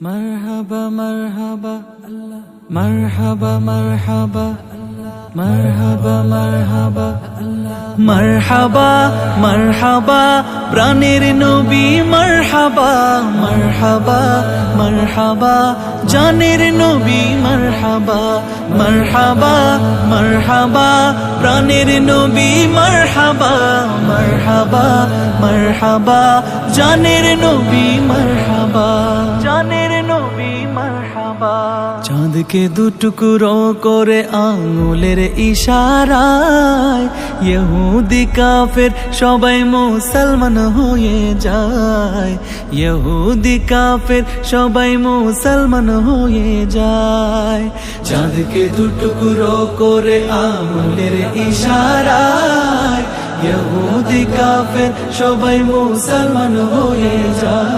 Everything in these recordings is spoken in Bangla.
মারহাবা মারহাবা, আল্লাহ। মারহাবা মারহাবা মারহাবা মারহাবা মারহাবা মারহাবা, প্রাণের নবী মারহাবা। মারহাবা মারহাবা, জানের নবী মারহাবা। মারহাবা মারহাবা, প্রাণের নবী মারহাবা। মারহাবা মারহাবা, জানের নবী চাঁদকে দুটুকরো করে আঙুলের ইশারায় ইহুদি কাফের সবাই মুসলমান হয়ে যায়। ইহুদি কাফের সবাই মুসলমান হয়ে যায়। চাঁদকে দুটুকুরো করে আঙুলের ইশারায় ইহুদি কাফের সবাই মুসলমান হয়ে যায়।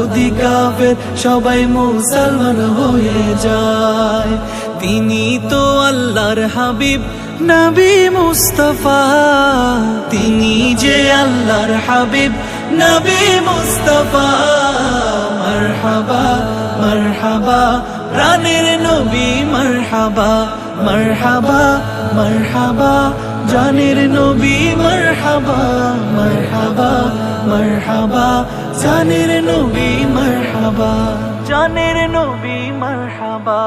ইহুদি কাফের সবাই মুসলমান হয়ে যায়। তিনি তো আল্লাহর হাবিব, নবী মুস্তফা। তিনি যে আল্লাহর হাবিব, নবী মুস্তফা। মারহাবা মারহাবা, প্রাণের নবী মারহাবা। মারহাবা মারহাবা, জানের নবী মারহাবা। মারহাবা মারহাবা জানের নবী মারহাবা জানের নবী, মারহাবা।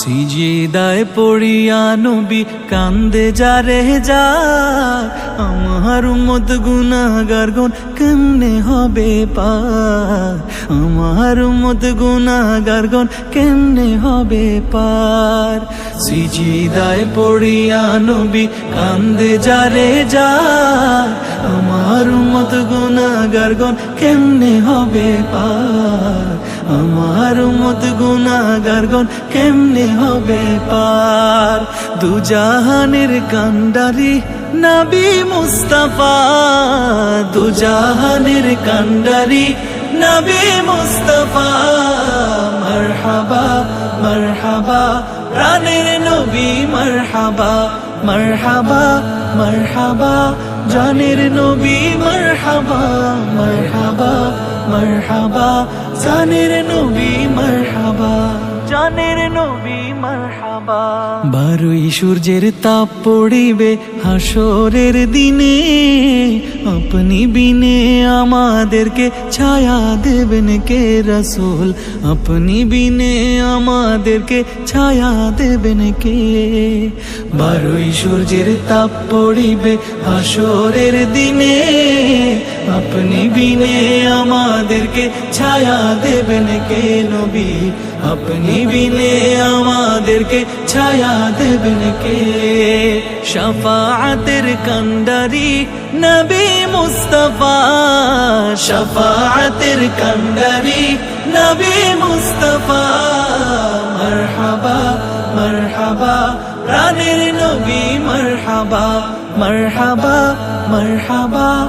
সিজিদায় পড়িয়া নবী কান্দে যারে যা, আমার মত গুনাগার গুন কেমনে হবে পার আমার মত গুনাগার গুন কেমনে হবে পার? সিজিদায় পড়িয়া নবী কান্দে যারে যা, আমার মত গুনাগার গুন কেমনে হবে পার? আমার মত গুনাগার গন কেমনে হবে পার? দুজাহানের কান্ডারি নবী মুস্তাফা। দুজাহানের কান্ডারি নবী মুস্তাফা। মারহাবা মারহাবা প্রাণের নবী মারহাবা। মারহাবা মারহাবা, জানের নবী মারহাবা। মারহাবা মারহাবা জানের নবী মারহাবা জানের নবী মারহাবা। বারোই সূর্যের তাপ পড়িবে হাসরের দিনে। আপনি বিনে আমাদেরকে ছায়া দেবেন কে রসুল? আপনি বিনে আমাদেরকে ছায়া দেবেন কে? বারোই সূর্যের তাপ পড়িবে হাসরের দিনে। আপনি বিনে আমাদেরকে ছায়া দেবেন কে নবী? আপনি বিনে আমাদেরকে ছায়া দেবেন কে? শফাআতের কান্ডারি নবী মুস্তফা, শফাআতের কান্ডারি নবী মুস্তফা। মারহাবা মারহাবা, প্রাণের নবী মারহাবা মারহাবা মারহাবা